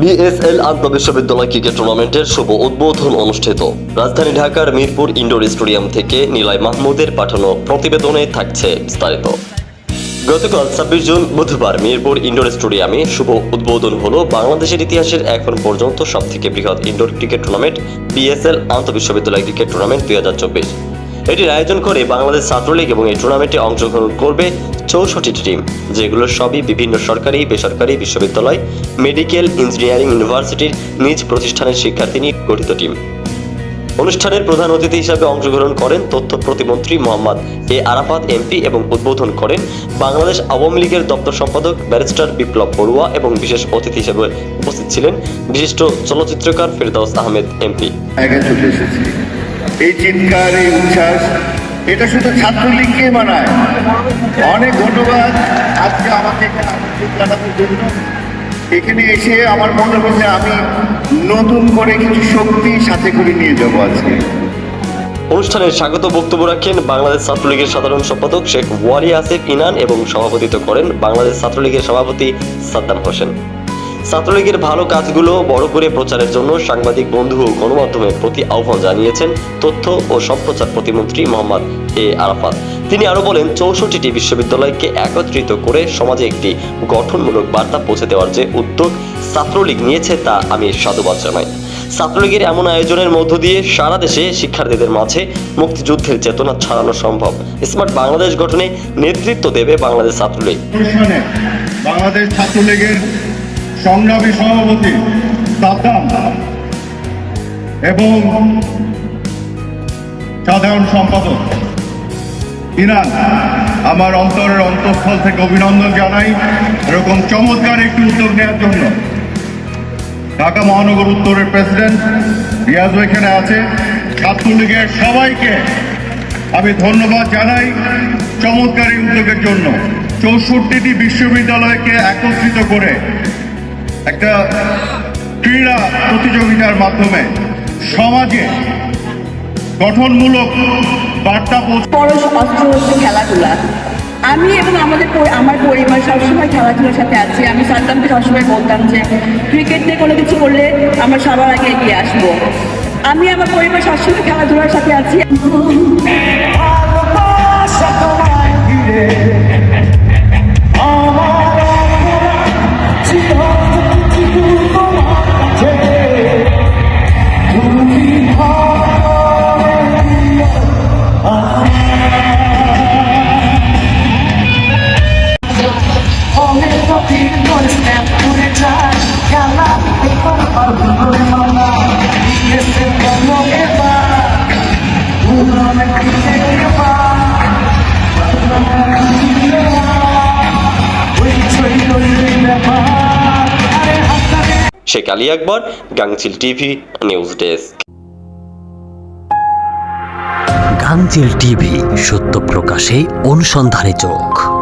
BSL আন্তঃবিশ্ববিদ্যালয় cricket টুর্নামেন্টের শুভ উদ্বোধন অনুষ্ঠিত। রাজধানী ঢাকার মিরপুর ইনডোর স্টেডিয়াম থেকে নিলয় মাহমুদের পাঠানো প্রতিবেদনে থাকছে বিস্তারিত। গতকাল ছাব্বিশ জুন বুধবার মিরপুর ইনডোর স্টেডিয়ামে শুভ উদ্বোধন হলো বাংলাদেশের ইতিহাসের এখন পর্যন্ত সবথেকে বৃহৎ ইনডোর ক্রিকেট টুর্নামেন্ট বিএসএল আন্তঃবিশ্ববিদ্যালয় ক্রিকেট টুর্নামেন্ট দুই হাজার চব্বিশ। এটির আয়োজন করে বাংলাদেশ ছাত্রলীগ এবং এই টুর্নামেন্টে অংশগ্রহণ করবে চৌষট্টি টিম, যেগুলো সবই বিভিন্ন সরকারি, বেসরকারি বিশ্ববিদ্যালয়, মেডিকেল, ইঞ্জিনিয়ারিং ইউনিভার্সিটির নিজ প্রতিষ্ঠানের শিক্ষার্থী নিয়ে গঠিত টিম। অনুষ্ঠানের প্রধান অতিথি হিসাবে অংশগ্রহণ করেন তথ্য প্রতিমন্ত্রী মোহাম্মদ এ আরাফাত এমপি এবং উদ্বোধন করেন বাংলাদেশ আওয়ামী লীগের দপ্তর সম্পাদক ব্যারিস্টার বিপ্লব বড়ুয়া এবং বিশেষ অতিথি হিসেবে উপস্থিত ছিলেন বিশিষ্ট চলচ্চিত্রকার ফেরদাউস আহমেদ এমপি। এই চিৎকার, এই উচ্ছ্বাস, এটা শুধু ছাত্রলীগকে মানায়। অনেক ধন্যবাদ আজকে আমাকে জানানোর জন্য। এখানে এসে আমার মনে হচ্ছে আমি নতুন করে কিছু শক্তি সাথে করে নিয়ে যাব আজকে। অনুষ্ঠানে স্বাগত বক্তব্য রাখেন বাংলাদেশ ছাত্রলীগের সাধারণ সম্পাদক শেখ ওয়ালি আসিফ ইনান এবং সভাপতিত্ব করেন বাংলাদেশ ছাত্রলীগের সভাপতি সাদ্দাম হোসেন। ছাত্রলীগের ভালো কাজগুলো বড় করে প্রচারের জন্য সাংবাদিক, বন্ধু ও গণমাধ্যমের প্রতি আহ্বান জানিয়েছেন তথ্য ও সম্প্রচার প্রতিমন্ত্রী মোহাম্মদ এ আরাফাত। তিনি আরও বলেন, চৌষট্টিটি বিশ্ববিদ্যালয়কে একত্রিত করে সমাজে একটি গঠনমূলক বার্তা পৌঁছে দেওয়ার যে উদ্যোগ ছাত্রলীগ নিয়েছে তা আমি সাধুবাদ জানাই। ছাত্রলীগের এমন আয়োজনের মধ্য দিয়ে সারা দেশে শিক্ষার্থীদের মাঝে মুক্তিযুদ্ধের চেতনা ছড়ানো সম্ভব। স্মার্ট বাংলাদেশ গঠনে নেতৃত্ব দেবে বাংলাদেশ ছাত্রলীগ। বাংলাদেশ ছাত্রলীগের সংগ্রামী সভাপতি সাদ্দাম এবং সাধারণ সম্পাদক ইনান, আমার অন্তরের অন্তঃস্থল থেকে অভিনন্দন জানাই। এরকম চমৎকার একটি উদ্যোগ নেওয়ার জন্য ঢাকা মহানগর উত্তরের প্রেসিডেন্ট রিয়াজ এখানে আছে। ছাত্রলীগের সবাইকে আমি ধন্যবাদ জানাই চমৎকার উদ্যোগের জন্য। চৌষট্টিটি বিশ্ববিদ্যালয়কে একত্রিত করে একটা ক্রীড়া প্রতিযোগিতার মাধ্যমে সমাজে গঠনমূলক বার্তা অস্ত্র হচ্ছে খেলাধুলা। আমি এবং আমাদের আমার পরিবার সবসময় খেলাধুলার সাথে আছি। আমি সাদ্দামকে সবসময় বলতাম যে ক্রিকেট নিয়ে কোনো কিছু করলে আমরা সবার আগে এগিয়ে আসব। আমি আমার পরিবার সবসময় খেলাধুলার সাথে আছি। Sheikh Ali Akbar Gangchil TV news desk. Gangchil TV সত্য প্রকাশে অনুসন্ধানে চোখ।